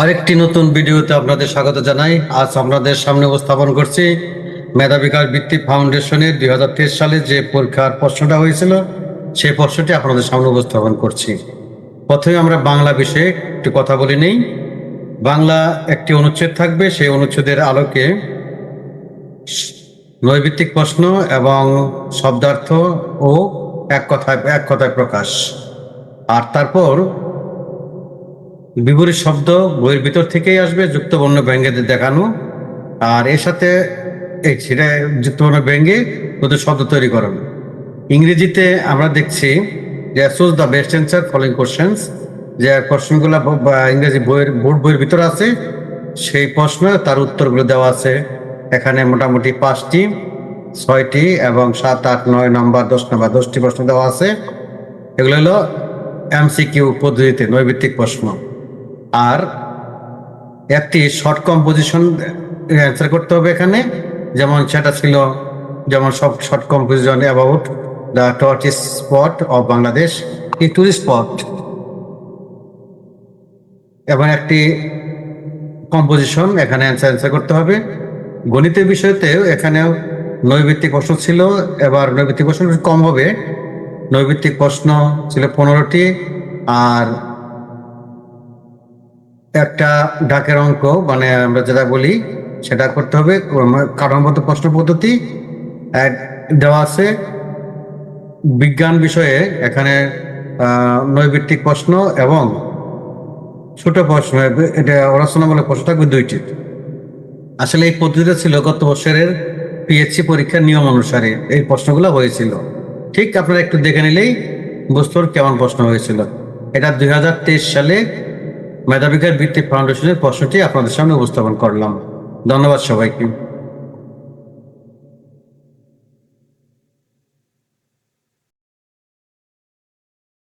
আরেকটি নতুন ভিডিওতে আপনাদের স্বাগত জানাই। আজ আপনাদের সামনে উপস্থাপন করছি মেধাবিকাশ বৃত্তি ফাউন্ডেশনের দুই হাজার তেইশ সালে যে পরীক্ষার প্রশ্নটা হয়েছিল, সেই প্রশ্নটি আপনাদের সামনে উপস্থাপন করছি। প্রথমে আমরা বাংলা বিষয়ে একটু কথা বলে নেই। বাংলা একটি অনুচ্ছেদ থাকবে, সেই অনুচ্ছেদের আলোকে নৈভিত্তিক প্রশ্ন এবং শব্দার্থ ও এক কথায় এক কথায় প্রকাশ। আর তারপর বিপরীত শব্দ বইয়ের ভিতর থেকেই আসবে, যুক্তবর্ণ ব্যঙ্গেদের দেখানো। আর এর সাথে, এই সেটা যুক্তবর্ণ ব্যঙ্গে নতুন শব্দ তৈরি করানো। ইংরেজিতে আমরা দেখছি যে choose the best answer following questions যে বা ইংরেজি বইয়ের, বোর্ড বইয়ের ভিতরে আছে, সেই প্রশ্ন তার উত্তরগুলো দেওয়া আছে। এখানে মোটামুটি পাঁচটি, ছয়টি এবং সাত, আট, নয়, নম্বর, দশ নম্বর, দশটি প্রশ্ন দেওয়া আছে। এগুলো হলো এমসিকিউ পদ্ধতিতে নৈভিত্তিক প্রশ্ন। আর একটি শর্ট কম্পোজিশন অ্যান্সার করতে হবে এখানে। যেমন সেটা ছিল, যেমন সব short composition about the tourist spot of Bangladesh এই টুরিস্ট স্পট এবং একটি কম্পোজিশন এখানে অ্যান্সার অ্যান্সার করতে হবে। গণিতের বিষয়তেও এখানেও নৈবিত্তিক প্রশ্ন ছিল। এবার নৈবিত্তিক প্রশ্ন কম হবে। নৈবিত্তিক প্রশ্ন ছিল পনেরোটি, আর একটা ডাকের অঙ্ক মানে আমরা যেটা বলি সেটা করতে হবে। কারণবদ্ধ প্রশ্ন পদ্ধতি দেওয়া আছে। বিজ্ঞান বিষয়ে এখানে আহ, নৈবিত্তিক প্রশ্ন এবং ছোট প্রশ্ন এটা রচনামূলক প্রশ্ন থাকবে দুইটি। আসলে এই পদ্ধতিটা ছিল গত বছরের পিএসসি পরীক্ষার নিয়ম অনুসারে এই প্রশ্নগুলো হয়েছিল। ঠিক আপনারা একটু দেখে নিলেই বুঝতে কেমন প্রশ্ন হয়েছিল। এটা দুই হাজার তেইশ সালে মেধাবিকার ভিত্তিক ফাউন্ডেশনের প্রশ্নটি আপনাদের সামনে উপস্থাপন করলাম। ধন্যবাদ সবাইকে।